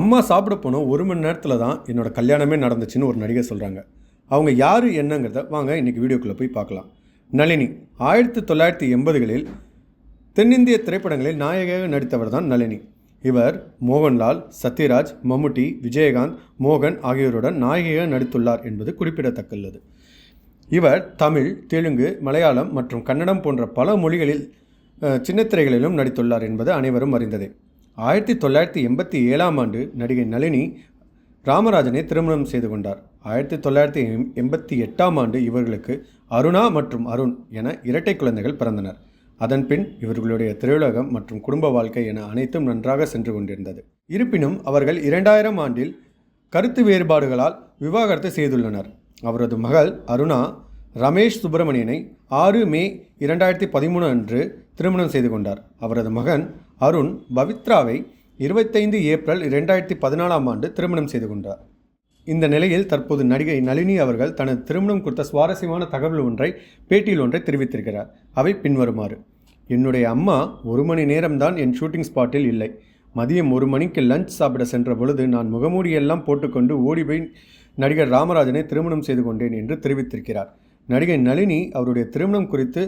அம்மா சாப்பிட போனோம் ஒரு மணி நேரத்தில் தான் என்னோட கல்யாணமே நடந்துச்சுன்னு ஒரு நடிகை சொல்கிறாங்க அவங்க யார் என்னங்கிறத வாங்க இன்றைக்கி வீடியோக்குள்ளே போய் பார்க்கலாம். நளினி ஆயிரத்தி தொள்ளாயிரத்தி எண்பதுகளில் தென்னிந்திய திரைப்படங்களில் நாயகியாக நடித்தவர் தான் நளினி. இவர் மோகன்லால் சத்யராஜ் மம்முட்டி விஜயகாந்த் மோகன் ஆகியோருடன் நாயகியாக நடித்துள்ளார் என்பது குறிப்பிடத்தக்கது இவர் தமிழ் தெலுங்கு மலையாளம் மற்றும் கன்னடம் போன்ற பல மொழிகளில் சின்னத்திரைகளிலும் நடித்துள்ளார் என்பது அனைவரும் அறிந்ததே. ஆயிரத்தி தொள்ளாயிரத்தி எண்பத்தி ஏழாம் ஆண்டு நடிகை நளினி ராமராஜனை திருமணம் செய்து கொண்டார். ஆயிரத்தி தொள்ளாயிரத்தி எண்பத்தி எட்டாம் ஆண்டு இவர்களுக்கு அருணா மற்றும் அருண் என இரட்டை குழந்தைகள் பிறந்தனர். அதன்பின் இவர்களுடைய திரையுலகம் மற்றும் குடும்ப வாழ்க்கை என அனைத்தும் நன்றாக சென்று கொண்டிருந்தது. இருப்பினும் அவர்கள் இரண்டாயிரம் ஆண்டில் கருத்து வேறுபாடுகளால் விவாகரத்து செய்துள்ளனர். அவரது மகள் அருணா ரமேஷ் சுப்பிரமணியனை ஆறு மே இரண்டாயிரத்தி பதிமூணு அன்று திருமணம் செய்து கொண்டார். அவரது மகன் அருண் பவித்ராவை இருபத்தைந்து ஏப்ரல் இரண்டாயிரத்தி பதினாலாம் ஆண்டு திருமணம் செய்து கொண்டார். இந்த நிலையில் தற்போது நடிகை நளினி அவர்கள் தனது திருமணம் குறித்த சுவாரஸ்யமான தகவல் ஒன்றை பேட்டியில் ஒன்றை தெரிவித்திருக்கிறார். அவை பின்வருமாறு. என்னுடைய அம்மா ஒரு மணி நேரம்தான் என் ஷூட்டிங் ஸ்பாட்டில் இல்லை. மதியம் ஒரு மணிக்கு லஞ்ச் சாப்பிட சென்ற பொழுது நான் முகமூடியெல்லாம் போட்டுக்கொண்டு ஓடி போய் நடிகர் ராமராஜனை திருமணம் செய்து கொண்டேன் என்று தெரிவித்திருக்கிறார். நடிகை நளினி அவருடைய திருமணம் குறித்து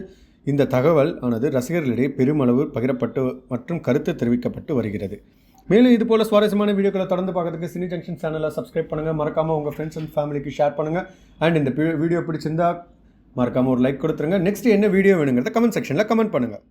இந்த தகவல் ஆனது ரசிகர்களிடையே பெருமளவு பகிரப்பட்டு மற்றும் கருத்து தெரிவிக்கப்பட்டு வருகிறது. மேலும் இது போல சுவாரஸ்யமான வீடியோக்களை தொடர்ந்து பார்க்கறதுக்கு சினி ஜங்ஷன் சேனலை சப்ஸ்கிரைப் பண்ணுங்கள் மறக்காமல் உங்கள் ஃப்ரெண்ட்ஸ் அண்ட் ஃபேமிலிக்கு ஷேர் பண்ணுங்கள் அண்ட் இந்த வீடியோ பிடிச்சிருந்தா மறக்காமல் ஒரு லைக் கொடுத்துருங்க. நெக்ஸ்ட் என்ன வீடியோ வேணுங்கிறத கமெண்ட் செக்ஷனில் கமெண்ட் பண்ணுங்கள்